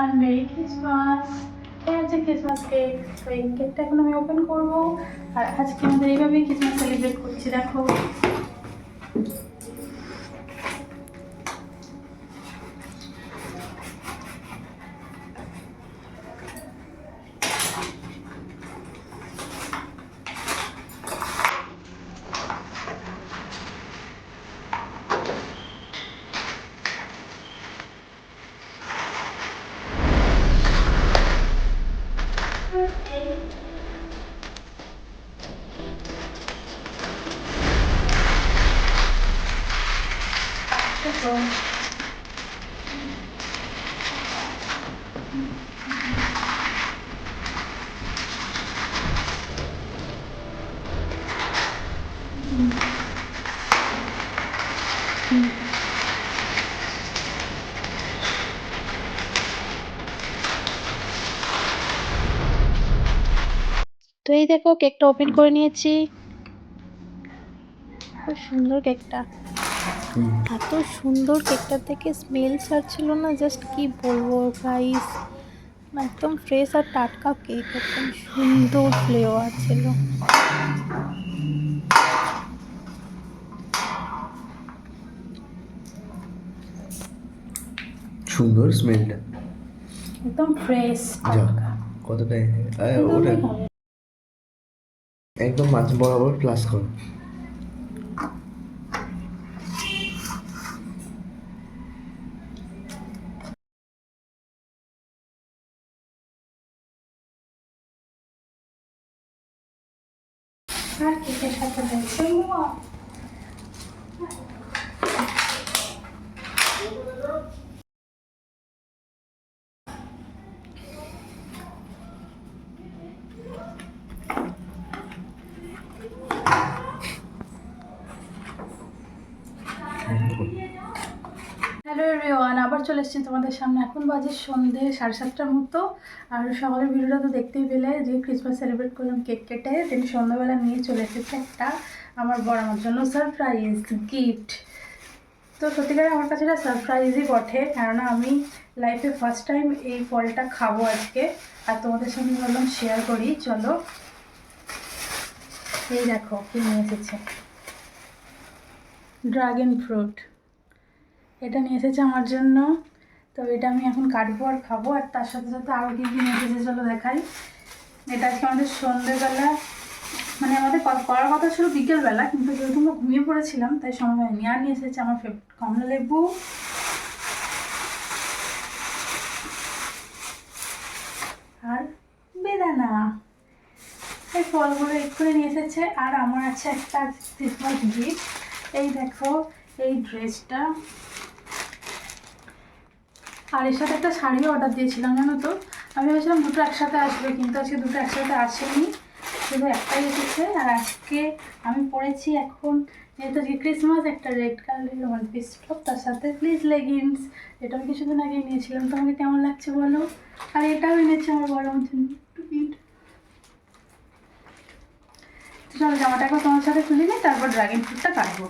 Everyone merry Christmas হচ্ছে Christmas cake তো এই কেকটা এখন আমি ওপেন করব। আর আজকে আমাদের এইভাবেই ক্রিসমাস সেলিব্রেট করছি, দেখো। দেখো তো এই দেখো কেকটা ওপেন করে নিয়েছি। খুব সুন্দর কেকটা। এত সুন্দর কেকটার থেকে স্মেল ছাড়ছিল না জাস্ট কি বলব গাইস একদম ফ্রেশ আর টাটকা কেক একদম সুন্দর ফ্লেভার ছিল। সুন্দর স্মেলটা একদম ফ্রেশ কতটা ওটা একদম মাছ বরাবর প্লাস করো। আর কেকের সাথে রয়েছে মোয়া। হ্যালো এভরিওয়ান আবার চলে এসেছি তোমাদের সামনে। এখন বাজে সন্ধে সাড়ে সাতটার মতো। আর সকালের ভিডিওটা তো দেখতেই পেলে যে ক্রিসমাস সেলিব্রেট করলাম কেক কেটে। তিনি সন্ধ্যাবেলা নিয়ে চলে এসেছে একটা আমার বড় আমার জন্য সারপ্রাইজ গিফট তো সত্যিকার আমার কাছে এটা সারপ্রাইজই বটে। কেননা আমি লাইফে ফার্স্ট টাইম এই ফলটা খাব আজকে। আর তোমাদের সঙ্গে বললাম শেয়ার করি। চলো। এই দেখো, কি নিয়ে এসেছে। ড্রাগন ফ্রুট এটা নিয়ে এসেছে আমার জন্য। তো এটা আমি এখন কাটবো আর খাব। আর তার সাথে সাথে আরও কী কী নিয়ে চলো দেখাই। এটা আজকে আমাদের সন্ধ্যেবেলা মানে আমাদের করার কথা ছিল বিকেলবেলা, কিন্তু যেহেতু আমরা ঘুমিয়ে পড়েছিলাম, তাই সময় হয়নি। আর নিয়ে এসেছে আমার ফেভারিট কমলা লেবু। আর বেদানা। এই ফলগুলো এক্ষুনি নিয়ে এসেছে। আর আমার আছে একটা ক্রিসমাস গিফট এই দেখো, এই ড্রেসটা আর এর সাথে একটা শাড়িও অর্ডার দিয়েছিলাম, জানো তো? আমি ভেবেছিলাম দুটো একসাথে আসবে, কিন্তু আজকে দুটো একসাথে আসেনি। শুধু একটাই এসেছে, আর আজকে আমি পরেছি এখন, যেহেতু আজকে ক্রিসমাস একটা রেড কালারের ওয়ান পিস টপ তার সাথে প্লিজ লেগিংস এটা আমি কিছুদিন আগে নিয়েছিলাম। তোমাকে কেমন লাগছে বলো? আর এটাও এনেছে আমার বড় জন্য চলো জামাটা একবার তোমার সাথে খুলে নিই তারপর ড্রাগন ফ্রুটটা কাটবো।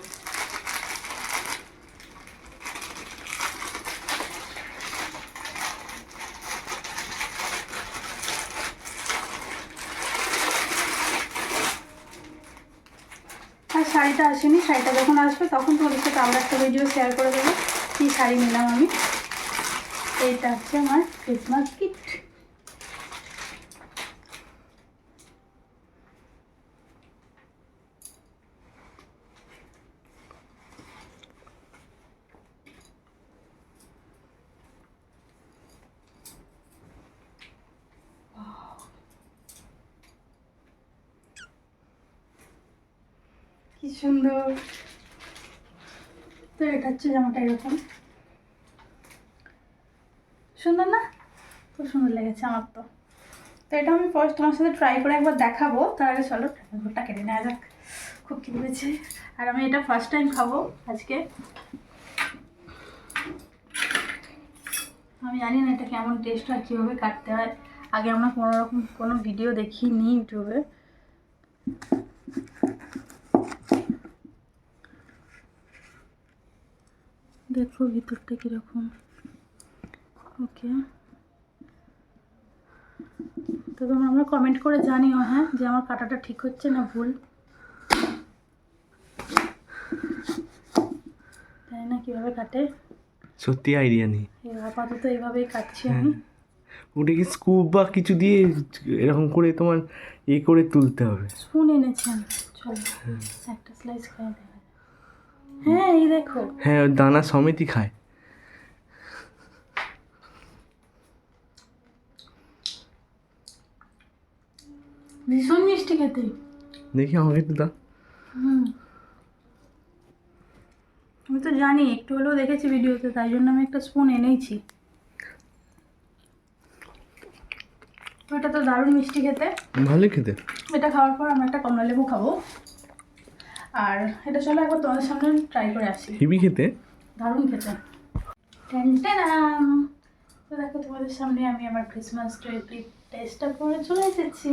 শাড়িটা আসেনি, শাড়িটা যখন আসবে তখন তোমাদের সাথে আমরা একটা ভিডিও শেয়ার করে দেবো। কী শাড়ি নিলাম আমি। এইটা হচ্ছে আমার ক্রিসমাস গিফট কি সুন্দর। তো এটা হচ্ছে জামাটা এরকম। সুন্দর না? খুব সুন্দর লেগেছে আমার তো। তো এটা আমি ফার্স্ট তোমার সাথে ট্রাই করে একবার দেখাবো। তার আগে চলো ঘরটা কেটে নেওয়া যাক। খুব কি হয়েছে আর আমি এটা ফার্স্ট টাইম খাব আজকে। আমি জানি না এটা কেমন টেস্ট হয়, কীভাবে কাটতে হয়। আগে আমরা কোনো রকম কোনো ভিডিও দেখিনি ইউটিউবে। দেখো ভিতরটা কীরকম। ওকে। তো তোমরা আমরা কমেন্ট করে জানিও হ্যাঁ যে আমার কাটাটা ঠিক হচ্ছে না ভুল। তাই না? কীভাবে কাটে? সত্যি আইডিয়া নেই। আপাতত এইভাবেই কাটছি আমি। ওটা কি স্কুপ বা কিছু দিয়ে এরকম করে তোমার এ করে তুলতে হবে? স্পুন এনেছি আমি। চলো একটা স্লাইস যাক। হ্যাঁ এই দেখো। হ্যাঁ দানা সমেতই খায়। ভীষণ মিষ্টি খেতে। দেখি আমাকে একটু দাও। আমি তো জানি একটু হলেও দেখেছি ভিডিওতে তাই জন্য আমি একটা স্পুন এনেইছি। তো এটা তো দারুণ মিষ্টি খেতে। ভালো খেতে। এটা খাওয়ার পর আমরা একটা কমলা লেবু খাব। আর এটা চলো একবার তোমাদের সামনে ট্রাই করে আসি। হিবি খেতে? দারুণ খেতে। তো দেখো তোমাদের সামনে আমি আমার ক্রিসমাস ট্রি টেস্টটা করে চলে এসেছি।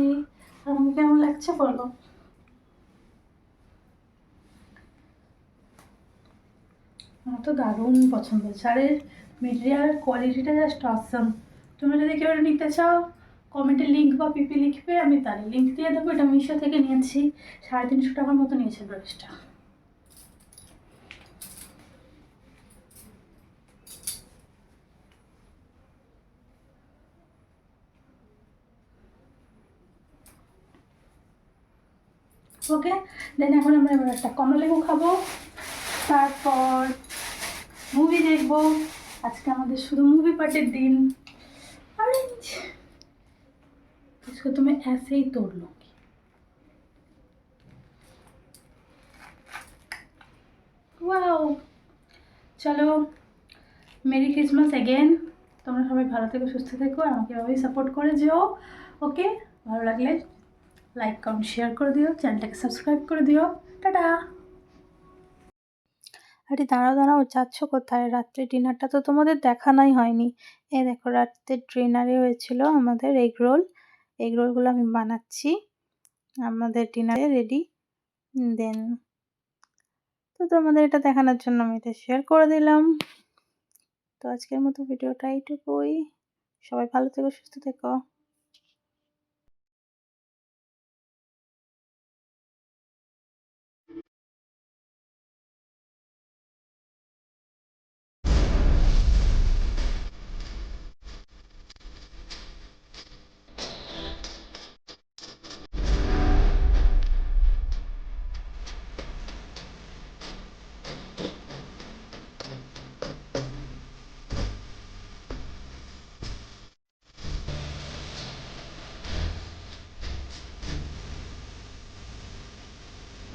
আমাকে কেমন লাগছে বলো? আমার তো দারুণ পছন্দ। হয়েছে আর এর মেটেরিয়ালের কোয়ালিটিটা জাস্ট অসাম তুমি যদি কেউ নিতে চাও কমেন্টে লিঙ্ক বা পিপি লিখবে, আমি তার লিঙ্ক দিয়ে দেবো, এটা মিশো থেকে নিয়েছি। সাড়ে তিনশো টাকার মতো নিয়েছে ড্রেসটা ওকে দেন এখন আমরা এবার একটা কমলা লেবু খাব। তারপর মুভি দেখব। আজকে আমাদের শুধু মুভি পার্টির দিন। इसको तुम्हें ऐसे ही तोड़ लूंगी ওয়াও চলো মেরি ক্রিসমাস অ্যাগেন তোমরা সবাই ভালো থেকো সুস্থ থেকো আর আমাকে এভাবেই সাপোর্ট করে যেও ওকে ভালো লাগলে লাইক কমেন্ট শেয়ার করে দিও চ্যানেলটাকে সাবস্ক্রাইব করে দিও টাটা আরে দাঁড়াও দাঁড়াও যাচ্ছ কোথায় রাত্রে ডিনারটা তো তোমাদের দেখানোই হয়নি এই দেখো রাত্রে ডিনারে হয়েছিল আমাদের এগ রোল এগ রোলগুলো আমি বানাচ্ছি। আমাদের ডিনারে রেডি দেন তো তোমাদের এটা দেখানোর জন্য আমি এটা শেয়ার করে দিলাম। তো আজকের মতো ভিডিওটা এইটুকুই। সবাই ভালো থেকো, সুস্থ থেকো।